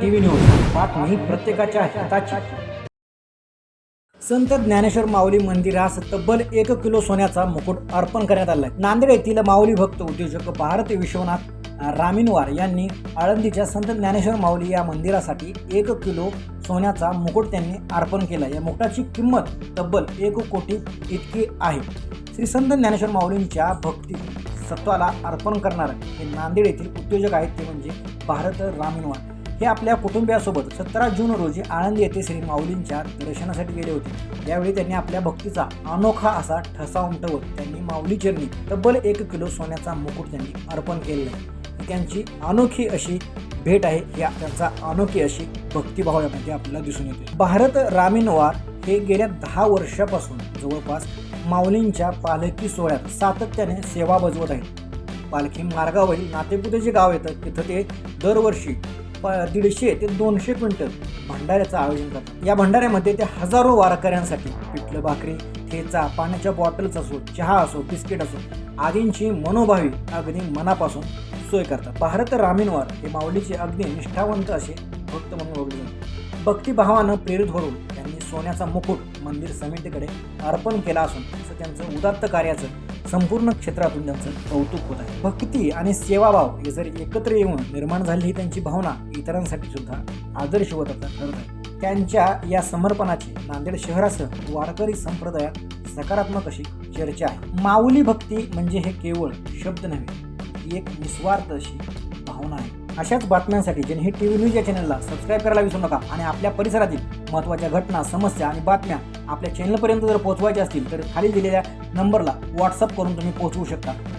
TV news बातमी प्रत्येकाच्या हिताची. संत ज्ञानेश्वर माऊली मंदिरास तब्बल एक किलो सोन्याचा मुकुट अर्पण करण्यात आला नांदेड येथील माऊली भक्त उद्योजक भारत विश्वनाथ रामिनवार यांनी आळंदीच्या संत ज्ञानेश्वर माऊली या मंदिरासाठी एक किलो सोन्याचा मुकुट त्यांनी अर्पण केला. या मुकुटाची किंमत तब्बल एक कोटी इतकी आहे. श्री संत ज्ञानेश्वर माऊलींच्या भक्ती सत्वाला अर्पण करणार हे नांदेड येथील उद्योजक आहेत ते म्हणजे भारत रामिनवार. हे आपल्या कुटुंबियासोबत सतरा जून रोजी आळंदी येथे श्री माऊलींच्या दर्शनासाठी गेले होते. यावेळी त्यांनी आपल्या भक्तीचा अनोखा असा ठसा उमटवत त्यांनी माऊली चरणी तब्बल एक किलो सोन्याचा मुकुट त्यांनी अर्पण केलेला आहे. त्यांची अनोखी अशी भेट आहे. या त्यांचा अनोखी अशी भक्तिभाव यामध्ये आपल्याला दिसून येते भारत रामिनवार हे गेल्या दहा वर्षापासून जवळपास माऊलींच्या पालखी सोहळ्यात सातत्याने सेवा बजवत आहेत. पालखी मार्गावरील नातेपुतेचे गाव येतं. तिथं ते दरवर्षी प दीडशे ते दोनशे क्विंटल भंडाऱ्याचं आयोजन करतात. या भंडाऱ्यामध्ये ते हजारो वारकऱ्यांसाठी पिठलं भाकरी ठेचा पाण्याच्या बॉटल्स असो चहा असो बिस्किट असो आदींची मनोभावी अगदी मनापासून सोय करतात. भारत रामीनवार हे माऊलीचे अगदी निष्ठावंत असे भक्त म्हणून ओळखले जातात भक्तिभावानं प्रेरित होऊन त्यांनी सोन्याचा मुकुट मंदिर समितीकडे अर्पण केला असून असं त्यांचं उदात्त कार्याचं संपूर्ण क्षेत्रातून त्यांचं कौतुक होत आहे. भक्ती आणि सेवाभाव हे जर एकत्र येऊन निर्माण झाली ही त्यांची भावना इतरांसाठी सुद्धा आदर्शवत ठरत आहे. त्यांच्या या समर्पणाची नांदेड शहरासह वारकरी संप्रदायात सकारात्मक अशी चर्चा आहे. माऊली भक्ती म्हणजे हे केवळ शब्द नव्हे ती एक निस्वार्थ अशी भावना आहे. अशाच बातम्यांसाठी जनहित टी व्ही न्यूज या चॅनलला सबस्क्राईब करायला विसरू नका आणि आपल्या परिसरातील महत्त्वाच्या घटना समस्या आणि बातम्या आपल्या चॅनलपर्यंत जर पोहोचवायच्या असतील तर खाली दिलेल्या नंबरला व्हॉट्सअप करून तुम्ही पोहोचवू शकता.